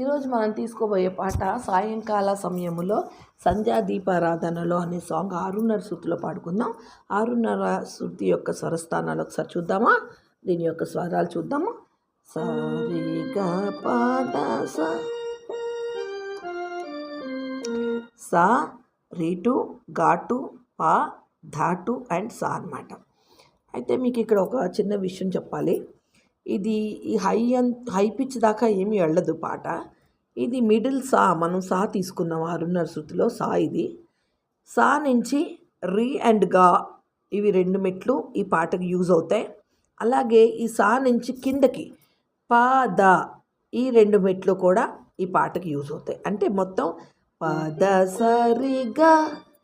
ఈరోజు మనం తీసుకోబోయే పాట సాయంకాల సమయములో సంధ్యా దీపారాధనలో అనే సాంగ్ ఆరున్నర శృతిలో పాడుకుందాం. ఆరున్నర శృతి యొక్క స్వరస్థానాలు ఒకసారి చూద్దామా? దీని యొక్క స్వరాలు చూద్దామా? సరిగా పాద స సా రీటు ఘాటు పా ధాటు అండ్ సా అన్నమాట. అయితే మీకు ఇక్కడ ఒక చిన్న విషయం చెప్పాలి. ఇది ఈ హై అన్ హై పిచ్ దాకా ఏమీ వెళ్ళదు పాట. ఇది మిడిల్ సా మనం సా తీసుకున్నాం ఆరున్నర శృతిలో సా ఇది. సా నుంచి రీ అండ్గా ఇవి రెండు మెట్లు ఈ పాటకు యూజ్ అవుతాయి. అలాగే ఈ సా నుంచి కిందకి పా ద ఈ రెండు మెట్లు కూడా ఈ పాటకి యూజ్ అవుతాయి. అంటే మొత్తం పద సరిగా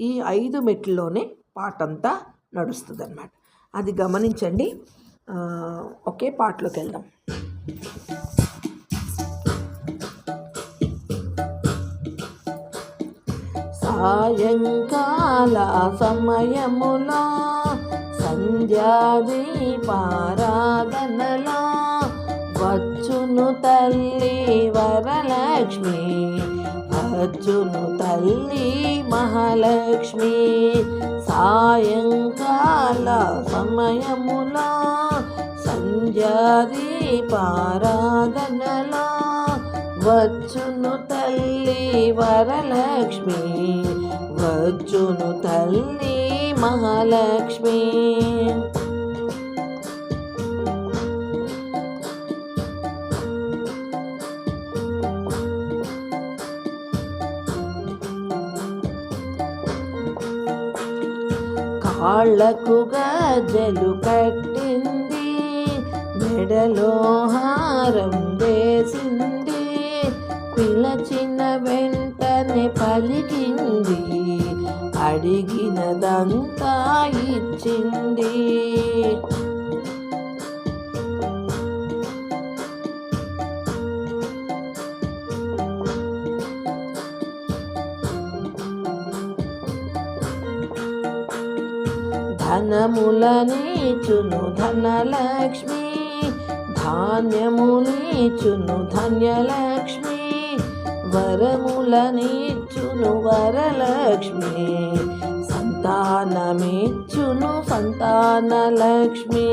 ఈ ఐదు మెట్లలోనే పాట అంతా నడుస్తుంది అనమాట అది గమనించండి. ఒకే పాటలోకి వెళ్దాం. సాయంకాల సమయములా సంధ్యాదీపారాధనలా వచ్చును తల్లి వరలక్ష్మి వచ్చును తల్లి మహాలక్ష్మి. సాయంకాల సమయములా సంధ్యాదీపారాధనలో వచ్చును తల్లి వరలక్ష్మి వచ్చును తల్లి మహాలక్ష్మి. కాళ్ళకు గజలు కట్టింది మెడలో హారం వేసింది. పిలచిన వెంటనే పలికింది. అడిగినదంతా ఇచ్చింది. ధనములనీచును ధనలక్ష్మి ధాన్యములీచును ధన్యలక్ష్మి వరములనిచ్చును వరలక్ష్మి సంతానమిచ్చును సంతానలక్ష్మి.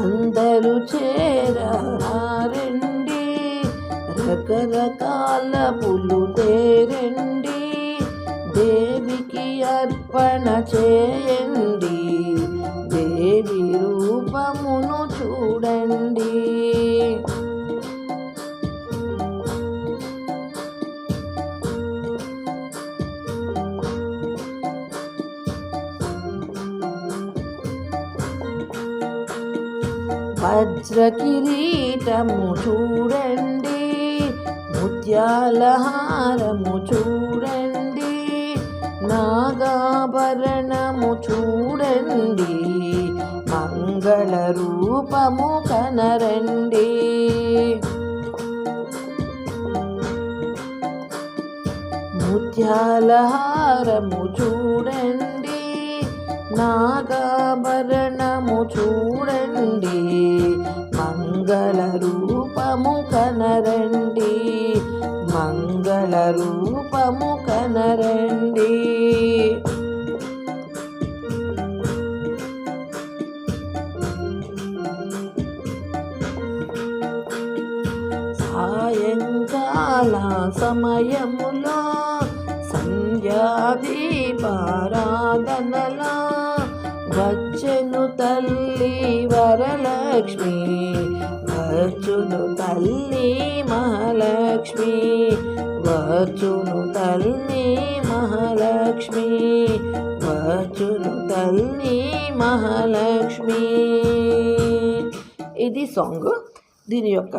అందరూ చేరా రకరకాల పులు తేరండి దేవికి అర్పణ చేయండి. దేవి రూపమును చూడండి. వజ్ర కిరీటము చూడండి. ముత్యాల హారము చూడండి నాగాభరణము చూడండి మంగళ రూపము కనరండి. ముత్యాల హారము చూడండి నాగాభరణము చూడండి మంగళ రూపము కనరండి. మంగళ రూపము కనరండి. సాయంకాల సమయములో సంధ్యాదీపారాధనలా వచ్చెను తల్లి వరలక్ష్మి వచ్చును తల్లి మహాలక్ష్మి. వచ్చును తల్లి మహాలక్ష్మి వచ్చును తల్లి మహాలక్ష్మి. ఇది సాంగ్. దీని యొక్క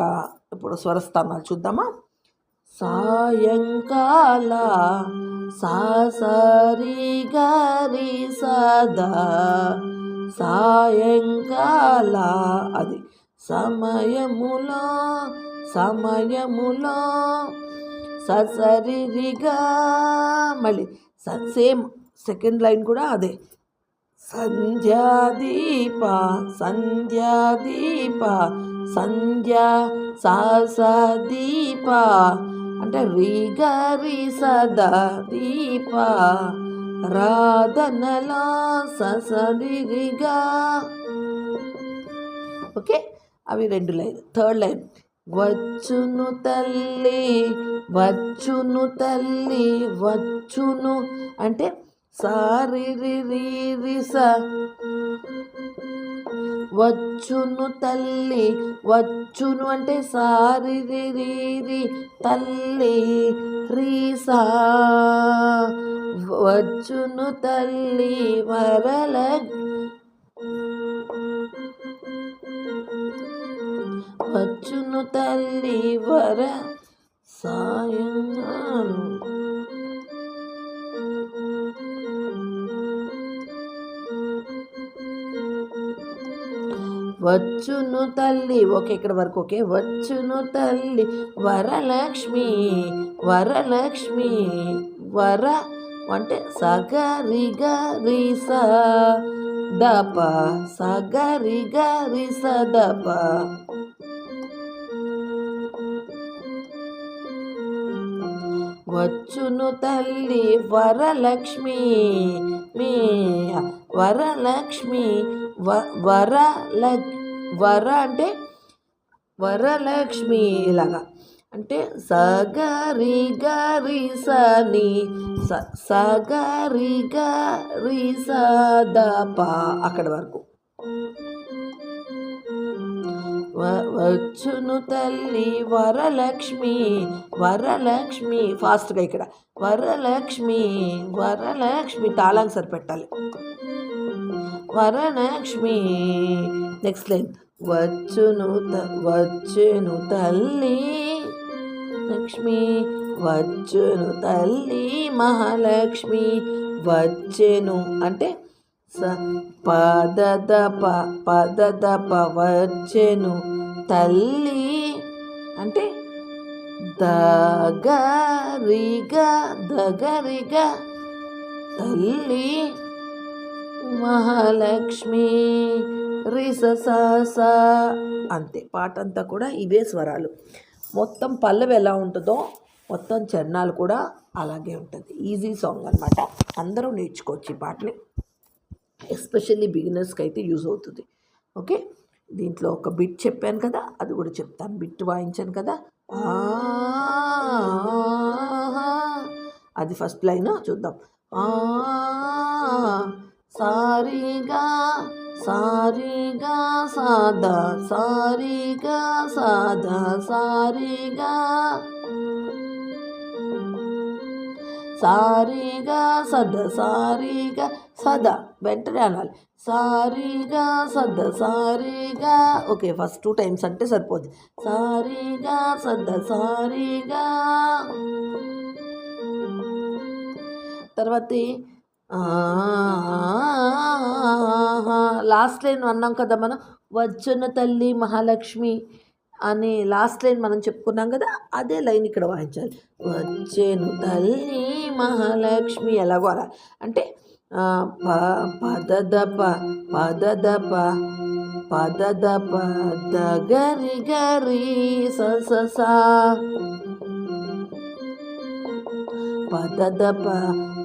ఇప్పుడు స్వరస్థానాలు చూద్దామా? సాయంకాల సాసరి గరి సదా సాయంకాల అది సమయములో సమయములో ససరిరిగా. మళ్ళీ సేమ్ సెకండ్ లైన్ కూడా అదే. సంధ్యాదీప సంధ్యాదీప సంధ్యా దీప అంటే రిగా రి సదా దీప. రాధనలా ససరిరిగా. ఓకే అవి రెండు లైన్ థర్డ్ లైన్. వచ్చును తల్లి వచ్చును తల్లి వచ్చును అంటే సారి వచ్చును తల్లి వచ్చును అంటే సారి తల్లి రీసా వచ్చును తల్లి వరల వచ్చును తల్లి వర సాయంగాను వచ్చును తల్లి ఓకే ఇక్కడ వరకు ఓకే. వచ్చును తల్లి వరలక్ష్మి వరలక్ష్మి వర అంటే సగ రిగ రిస దప సగ రిగ రిస దప. వచ్చును తల్లి వరలక్ష్మి. మీ వరలక్ష్మి వ వర వర అంటే వరలక్ష్మి ఇలాగా. అంటే సగరి గరి సని సగరి గరి సదప అక్కడ వరకు. వచ్చును తల్లి వరలక్ష్మి వరలక్ష్మి ఫాస్ట్గా ఇక్కడ. వరలక్ష్మి వరలక్ష్మి తాళానికి సరిపెట్టాలి. వరలక్ష్మి నెక్స్ట్ లైన్ వచ్చును వచ్చును తల్లి లక్ష్మి వచ్చును తల్లి మహాలక్ష్మి వచ్చెను అంటే స పదదప పదదప వచ్చెను తల్లి అంటే దగరిగా దగరిగా. తల్లి మహాలక్ష్మి రిససాస అంతే. పాట అంతా కూడా ఇవే స్వరాలు. మొత్తం పల్లవి ఎలా ఉంటుందో మొత్తం చరణాలు కూడా అలాగే ఉంటుంది. ఈజీ సాంగ్ అనమాట అందరూ నేర్చుకోవచ్చు ఈ పాటని. ఎస్పెషల్లీ బిగినర్స్కి అయితే యూజ్ అవుతుంది. ఓకే? దీంట్లో ఒక బిట్ చెప్పాను కదా అది కూడా చెప్తాను. బిట్ వాయించాను కదా. అది ఫస్ట్ లైన్ చూద్దాం. సారీగా సారీగా సాదా సారీగా సాదా సారీగా. సారీగా సద సారీగా సదా. వెంటనే అనాలి. సారీగా సద్ద సారీగా. ఓకే ఫస్ట్ టూ టైమ్స్ అంటే సరిపోద్ది. సారీగా సద్ద సారీగా. తర్వాత లాస్ట్ లైన్ అన్నాం కదా మనం. వచ్చున తల్లి మహాలక్ష్మి అని లాస్ట్ లైన్ మనం చెప్పుకున్నాం కదా అదే లైన్ ఇక్కడ వాయించాలి. వచ్చేను తల్లి మహాలక్ష్మి ఎలాగో అలా అంటే ప పదదప పదదప పదదప దగరి గరి సససా పదదప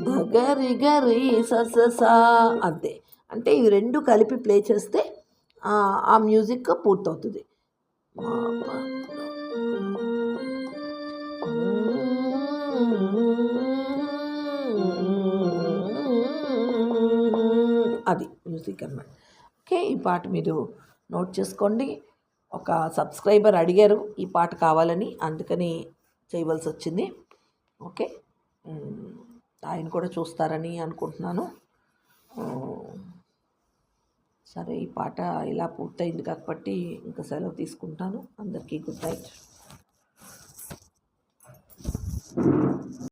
దగరి గరి సససా అంతే. అంటే ఇవి రెండు కలిపి ప్లే చేస్తే ఆ మ్యూజిక్ పూర్తవుతుంది. అది మ్యూజిక్ అన్నమాట. ఓకే ఈ పాట మీరు నోట్ చేసుకోండి. ఒక సబ్స్క్రైబర్ అడిగారు ఈ పాట కావాలని అందుకని చేయవలసి వచ్చింది. ఓకే ఆయన కూడా చూస్తారని అనుకుంటున్నాను. సరే ఈ పాట ఇలా పూర్తయింది కాబట్టి ఇంకా సెలవు తీసుకుంటాను. అందరికీ గుడ్ నైట్.